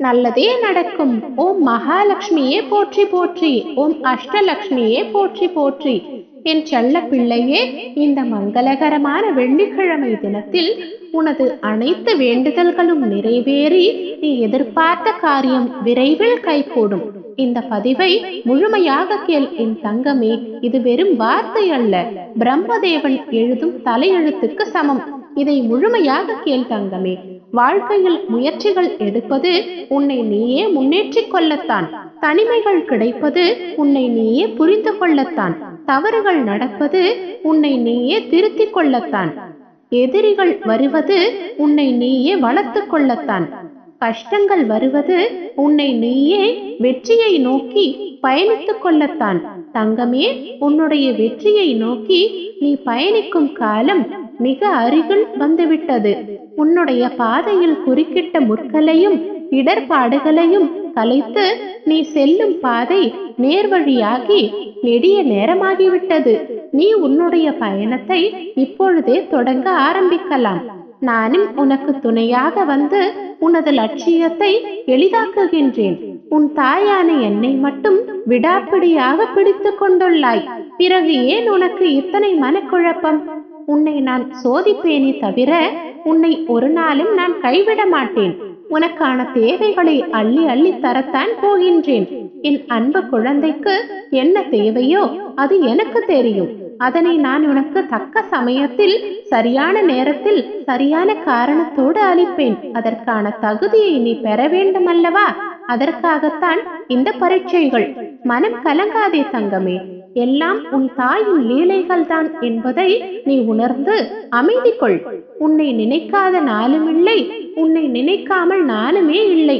நல்லதே நடக்கும். ஓம் மகாலட்சுமியே போற்றி போற்றி. ஓம் அஷ்டலக்ஷ்மியே போற்றி போற்றி. என் செல்ல பிள்ளையே இந்த மங்களகரமான வெள்ளிக்கிழமை தினத்தில் உனது அனைத்து வேண்டுதல்களும் நிறைவேறி நீ எதிர்பார்த்த காரியம் விரைவில் கைகூடும். இந்த பதிவை முழுமையாக கேள் என் தங்கமே. இது வெறும் வார்த்தை அல்ல. பிரம்மதேவன் எழுதும் தலையெழுத்துக்கு சமம். இதை முழுமையாக கேள் தங்கமே. வாழ்க்கையில் முயற்சிகள் எடுப்பது உன்னை நீயே முன்னேற்றிக் கொள்ளத்தான். தனிமைகள் கிடைப்பது உன்னை நீயே புரிந்து கொள்ளத்தான். தவறுகள் நடப்பது உன்னை நீயே திருத்திக் கொள்ளத்தான். எதிரிகள் வருவது உன்னை நீயே வளர்த்து கொள்ளத்தான். கஷ்டங்கள் வருவது உன்னை நீயே வெற்றியை நோக்கி பயணித்துக் கொள்ளத்தான். தங்கமே உன்னுடைய வெற்றியை நோக்கி நீ பயணிக்கும் காலம் மிக அருகில் வந்துவிட்டது. உன்னுடைய பாதையில் குறுக்கிட்ட முற்களையும் இடர்பாடுகளையும் கலைத்து நீ செல்லும் பாதை நேர்வழியாகி நெடிய நேரமாகிவிட்டது. நீ உன்னுடைய பயணத்தை இப்பொழுதே தொடங்க ஆரம்பிக்கலாம். நானும் உனக்கு துணையாக வந்து உனது லட்சியத்தை எளிதாக்குகின்றேன். உன் தாயான என்னை மட்டும் விடாப்பிடியாக பிடித்து கொண்டுள்ளாய். பிறகு ஏன் உனக்கு இத்தனை மனக்குழப்பம்? உன்னை நான் சோதிப்பேனே தவிர உன்னை ஒரு நாளும் நான் கைவிட மாட்டேன். உனக்கான தேவைகளை அள்ளி அள்ளி தரத்தான் போகின்றேன். என் அன்பு குழந்தைக்கு என்ன தேவையோ அது எனக்கு தெரியும். அதனை நான் உனக்கு தக்க சமயத்தில் சரியான நேரத்தில் சரியான காரணத்தோடு அளிப்பேன். அதற்கான தகுதியை நீ பெற வேண்டும் அல்லவா அதற்காகத்தான் இந்த பரீட்சைகள். மனம் கலங்காதே தங்கமே. எல்லாம் உன் தாயின் லீலைகள் தான் என்பதை நீ உணர்ந்து அமைதி கொள் உன்னை நினைக்காத நாளும் இல்லை உன்னை நினைக்காமல் நாளுமே இல்லை.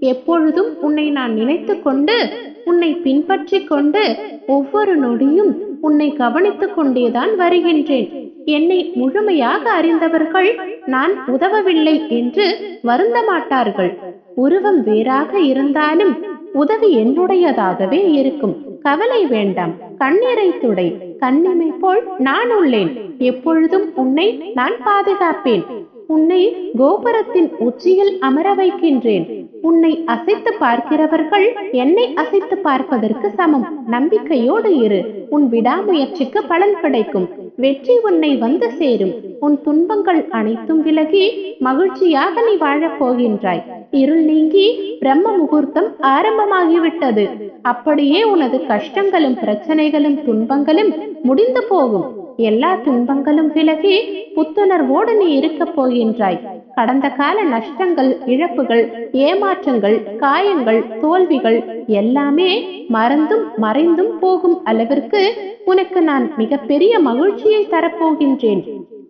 எப்பொழுதும் உன்னை நான் நினைத்து கொண்டு உன்னை பின்பற்றி கொண்டு ஒவ்வொரு நொடியும் உன்னை கவனித்துக் கொண்டேதான் வருகின்றேன். என்னை முழுமையாக அறிந்தவர்கள் நான் உதவவில்லை என்று வருந்த மாட்டார்கள். உருவம் வேறாக இருந்தாலும் உதவி என்னுடையதாகவே இருக்கும். கவலை வேண்டாம். கண்ணீரை துடை. கண்ணிமை போல் நான் உள்ளேன். எப்பொழுதும் உன்னை நான் பாதுகாப்பேன். உன்னை கோபுரத்தின் உச்சியில் அமர வைக்கின்றேன். உன்னை அசைத்து பார்க்கிறவர்கள் என்னை அசைத்து பார்ப்பதற்கு சமம். நம்பிக்கையோடு இரு. உன் விடாமுயற்சிக்கு பலன் கிடைக்கும். வெற்றி உன்னை வந்து சேரும். உன் துன்பங்கள் அனைத்தும் விலகி மகிழ்ச்சியாக நீ வாழப் போகின்றாய். இருள் நீங்கி பிரம்ம முகூர்த்தம் ஆரம்பமாகிவிட்டது. அப்படியே உனது கஷ்டங்களும் பிரச்சனைகளும் துன்பங்களும் முடிந்து போகும். எல்லா துன்பங்களும் விலகி புத்துணர்வோடு நீ இருக்கப் போகின்றாய். கடந்த கால நஷ்டங்கள் இழப்புகள் ஏமாற்றங்கள் காயங்கள் தோல்விகள் எல்லாமே மறந்தும் மறைந்தும் போகும் அளவிற்கு உனக்கு நான் மிகப்பெரிய மகிழ்ச்சியை தரப்போகின்றேன்.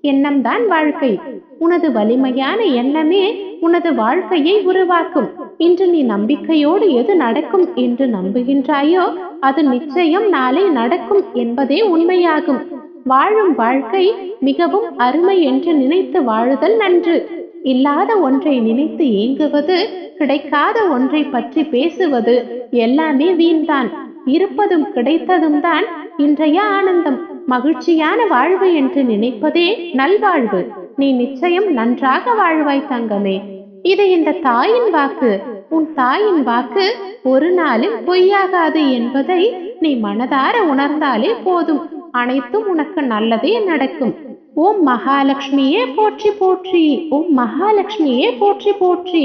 எண்ணம்தான் வாழ்க்கை. உனது வலிமையான எண்ணமே உனது வாழ்க்கையை உருவாக்கும். இன்று நீ நம்பிக்கையோடு எது நடக்கும் என்று நம்புகின்றாயோ அது நிச்சயம் நாளை நடக்கும் என்பதே உண்மையாகும். வாழும் வாழ்க்கை மிகவும் அருமை என்று நினைத்து வாழுதல் நன்று. இல்லாத ஒன்றை நினைத்து ஏங்குவது கிடைக்காத ஒன்றை பற்றி பேசுவது எல்லாமே வீண்தான். இருப்பதும் கிடைத்ததும் தான் இன்றைய ஆனந்தம். மகிழ்ச்சியான வாழ்வு என்று நினைப்பதே நல்வாழ்வு. நீ நிச்சயம் நன்றாக வாழ்வாய் தங்கமே. இது இந்த தாயின் வாக்கு. உன் தாயின் வாக்கு ஒரு நாளும் பொய்யாகாது என்பதை நீ மனதார உணர்ந்தாலே போதும். அனைத்தும் உனக்கு நல்லதே நடக்கும். ஓம் மகாலட்சுமியே போற்றி போற்றி ஓம் மகாலட்சுமியே போற்றி போற்றி